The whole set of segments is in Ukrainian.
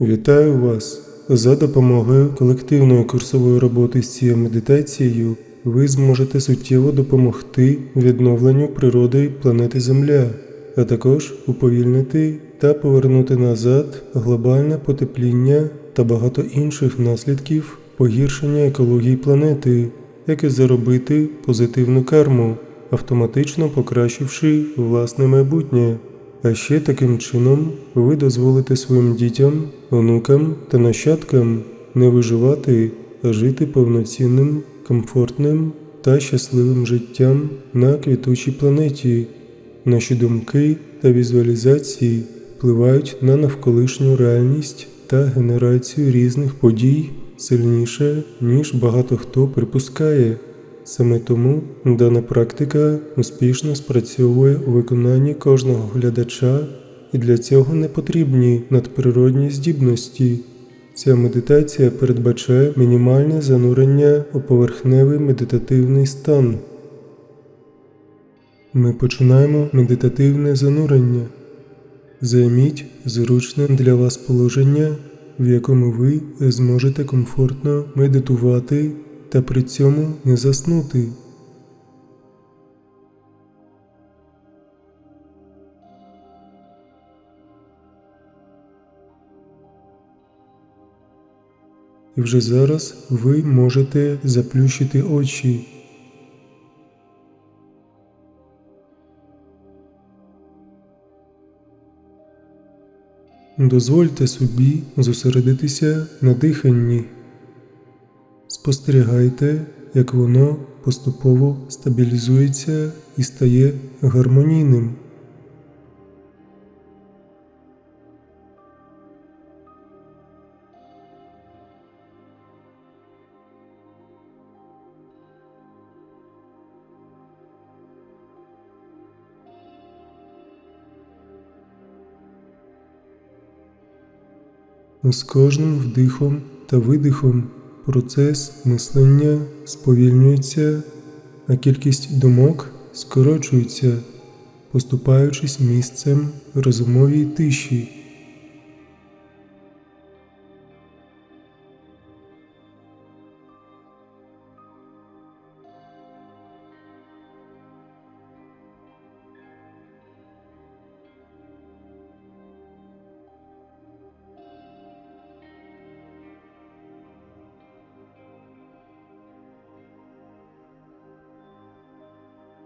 Вітаю вас! За допомогою колективної курсової роботи з цією медитацією ви зможете суттєво допомогти відновленню природи планети Земля, а також уповільнити та повернути назад глобальне потепління та багато інших наслідків погіршення екології планети, як і заробити позитивну карму, автоматично покращивши власне майбутнє. А ще таким чином ви дозволите своїм дітям, онукам та нащадкам не виживати, а жити повноцінним, комфортним та щасливим життям на квітучій планеті. Наші думки та візуалізації впливають на навколишню реальність та генерацію різних подій сильніше, ніж багато хто припускає. Саме тому дана практика успішно спрацьовує у виконанні кожного глядача, і для цього не потрібні надприродні здібності. Ця медитація передбачає мінімальне занурення у поверхневий медитативний стан. Ми починаємо медитативне занурення. Займіть зручне для вас положення, в якому ви зможете комфортно медитувати та при цьому не заснути. І вже зараз ви можете заплющити очі. Дозвольте собі зосередитися на диханні. Спостерігайте, як воно поступово стабілізується і стає гармонійним. З кожним вдихом та видихом процес мислення сповільнюється, а кількість думок скорочується, поступаючись місцем розумовій тиші.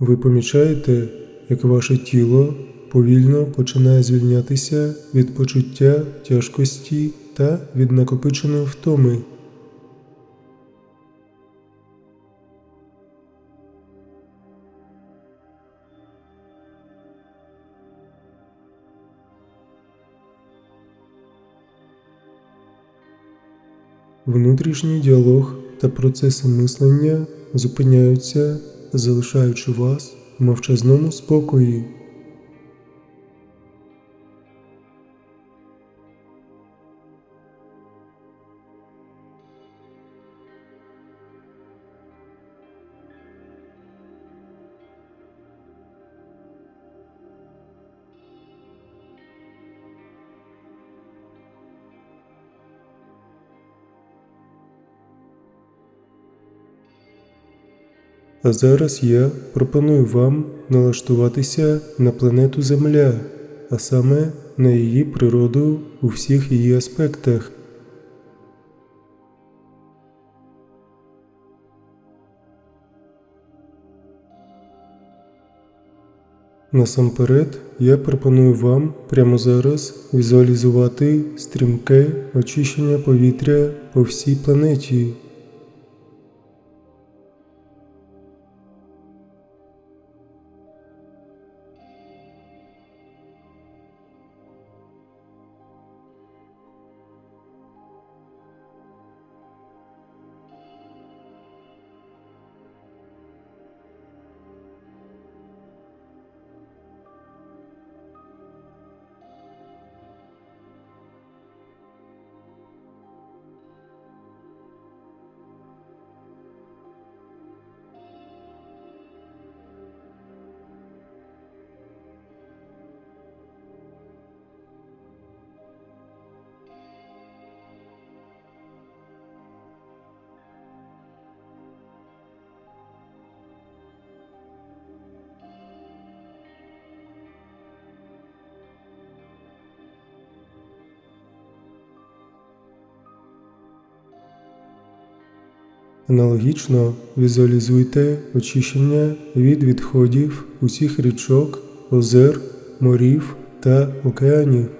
Ви помічаєте, як ваше тіло повільно починає звільнятися від почуття тяжкості та від накопиченої втоми. Внутрішній діалог та процеси мислення зупиняються, залишаючи вас в мовчазному спокої. А зараз я пропоную вам налаштуватися на планету Земля, а саме на її природу у всіх її аспектах. Насамперед, я пропоную вам прямо зараз візуалізувати стрімке очищення повітря по всій планеті. Аналогічно візуалізуйте очищення від відходів усіх річок, озер, морів та океанів.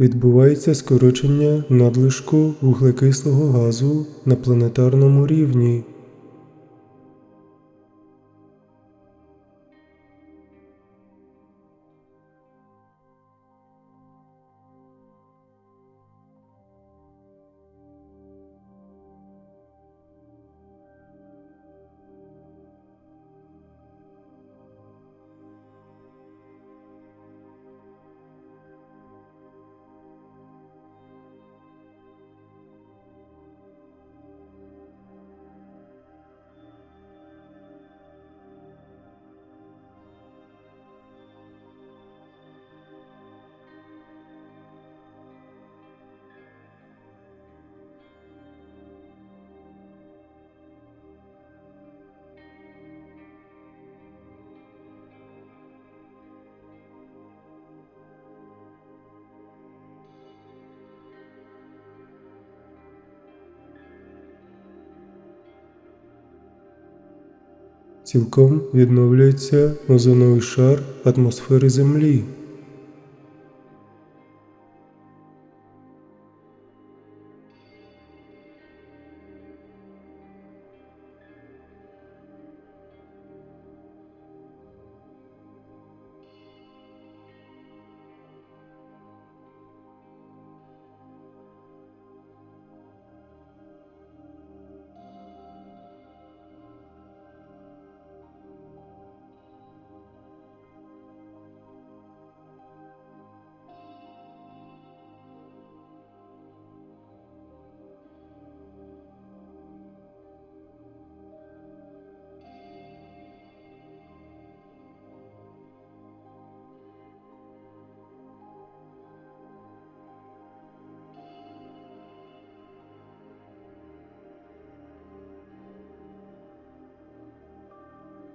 Відбувається скорочення надлишку вуглекислого газу на планетарному рівні. Цілком відновлюється озоновий шар атмосфери Землі.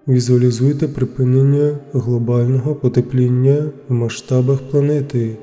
Візуалізуйте припинення глобального потепління в масштабах планети.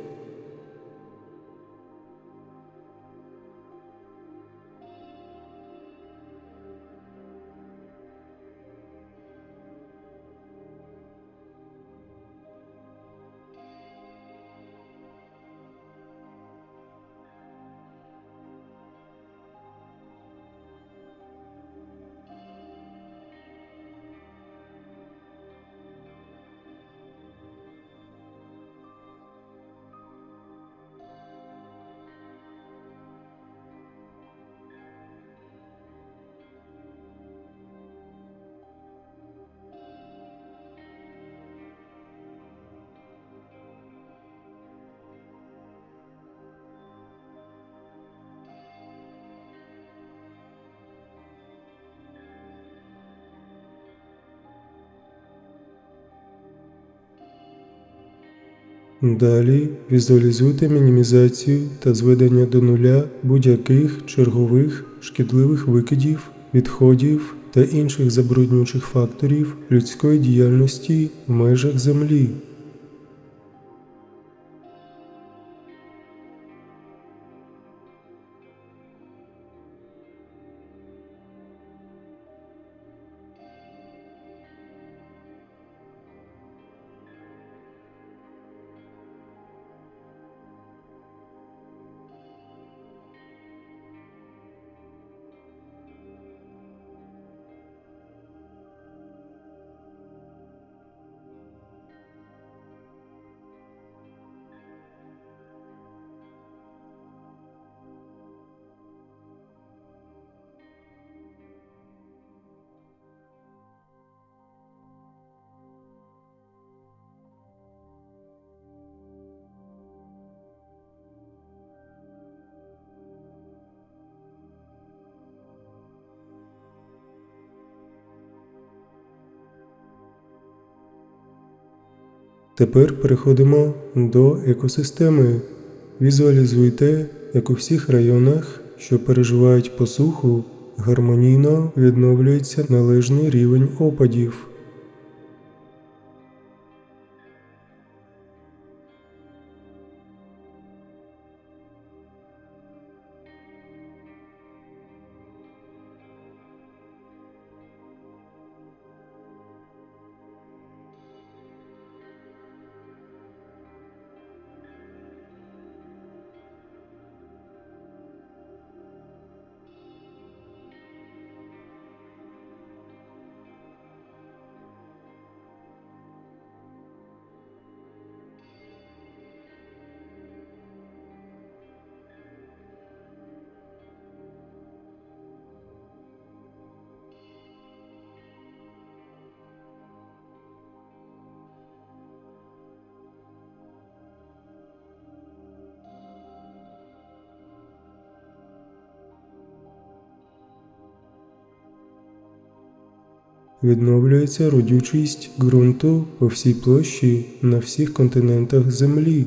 Далі візуалізуйте мінімізацію та зведення до нуля будь-яких чергових шкідливих викидів, відходів та інших забруднюючих факторів людської діяльності в межах Землі. Тепер переходимо до екосистеми. Візуалізуйте, як у всіх районах, що переживають посуху, гармонійно відновлюється належний рівень опадів. Відновлюється родючість ґрунту по всій площі на всіх континентах Землі.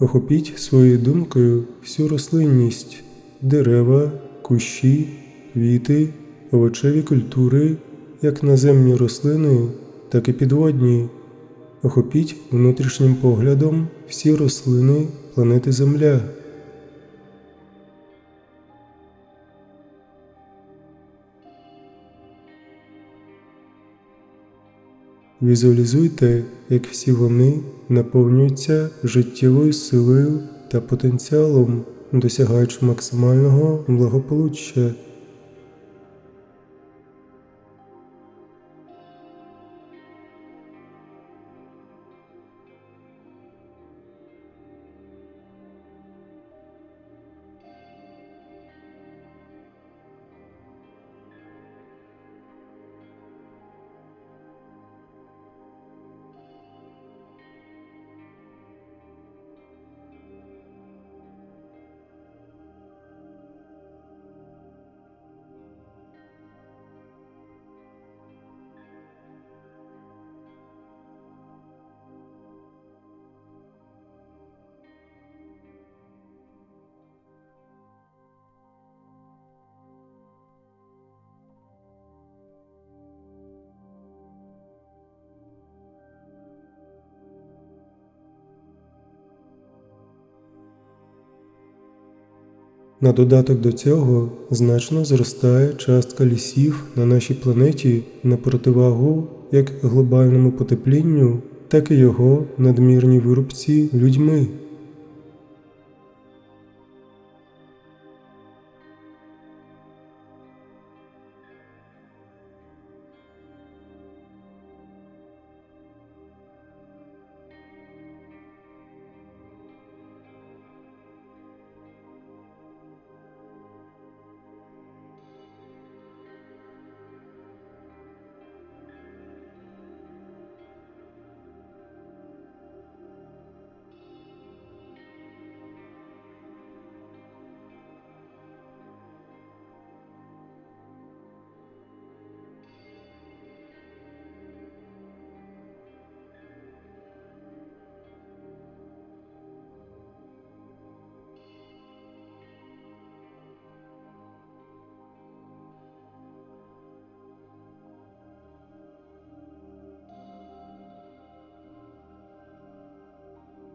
Охопіть своєю думкою всю рослинність, дерева, кущі, квіти, овочеві культури, як наземні рослини, так і підводні. Охопіть внутрішнім поглядом всі рослини планети Земля. Візуалізуйте, як всі вони наповнюються життєвою силою та потенціалом, досягаючи максимального благополуччя. На додаток до цього значно зростає частка лісів на нашій планеті на противагу як глобальному потеплінню, так і його надмірній вирубці людьми.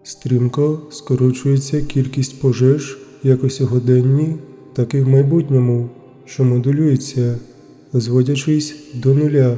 Стрімко скорочується кількість пожеж як у сьогоденні, так і в майбутньому, що модулюється, зводячись до нуля.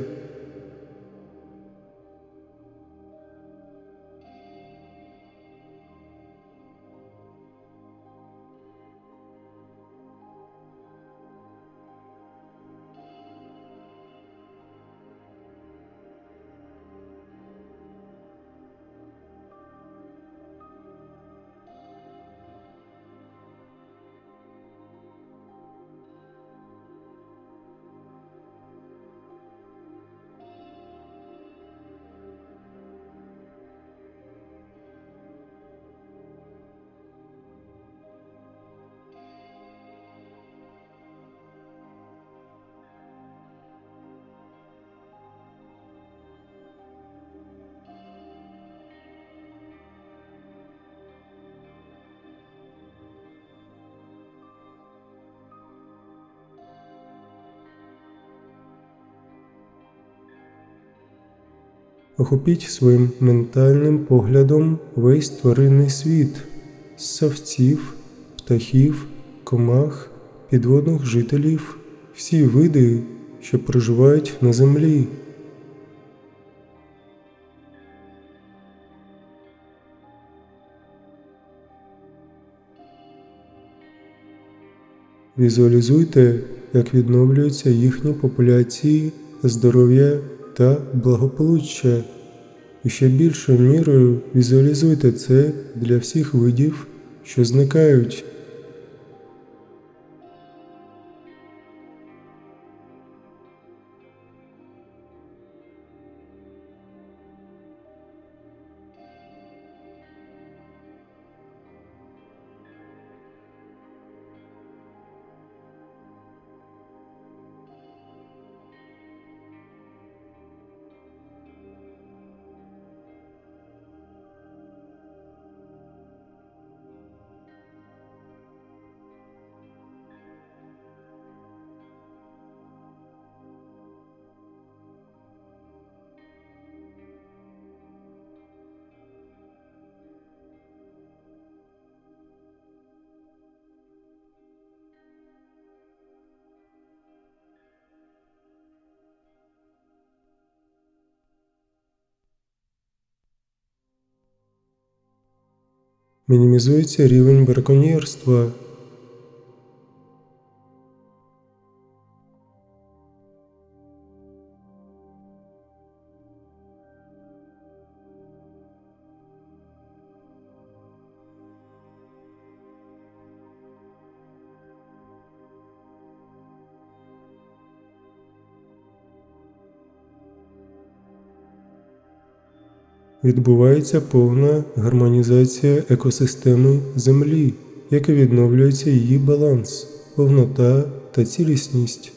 Охопіть своїм ментальним поглядом весь тваринний світ ссавців, птахів, комах, підводних жителів, всі види, що проживають на землі. Візуалізуйте, як відновлюються їхні популяції, здоров'я та благополуччя. І ще більшою мірою візуалізуйте це для всіх видів, що зникають. Мінімізується рівень браконьєрства. Відбувається повна гармонізація екосистеми Землі, яка відновлюється її баланс, повнота та цілісність.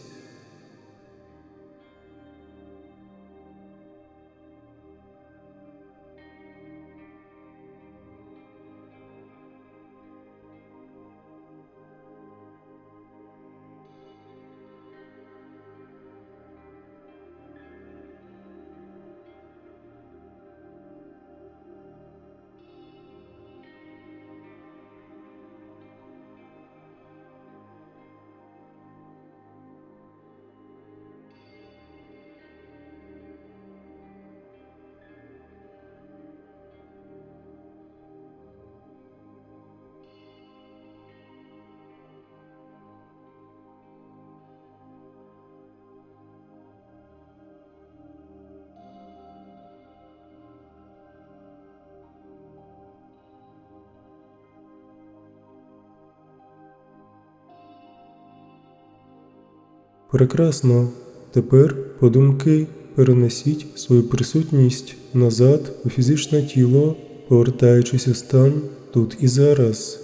Прекрасно. Тепер подумки перенесіть свою присутність назад у фізичне тіло, повертаючись у стан тут і зараз.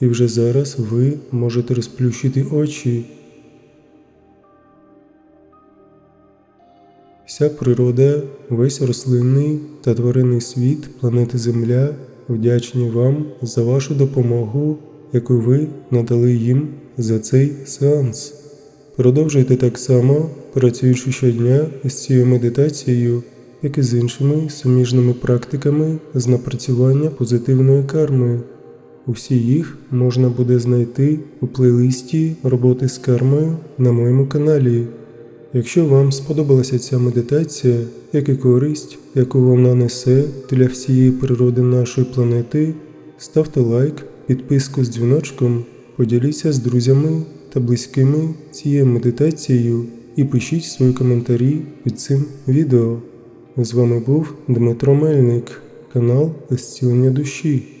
І вже зараз ви можете розплющити очі. Вся природа, весь рослинний та тваринний світ планети Земля вдячні вам за вашу допомогу, яку ви надали їм за цей сеанс. Продовжуйте так само, працюючи щодня з цією медитацією, як і з іншими суміжними практиками з напрацювання позитивної карми. Усі їх можна буде знайти у плейлисті роботи з кармою на моєму каналі. Якщо вам сподобалася ця медитація, як і користь, яку вона несе для всієї природи нашої планети, ставте лайк, підписку з дзвіночком, поділіться з друзями та близькими цією медитацією і пишіть свої коментарі під цим відео. З вами був Дмитро Мельник, канал Зцілення душі.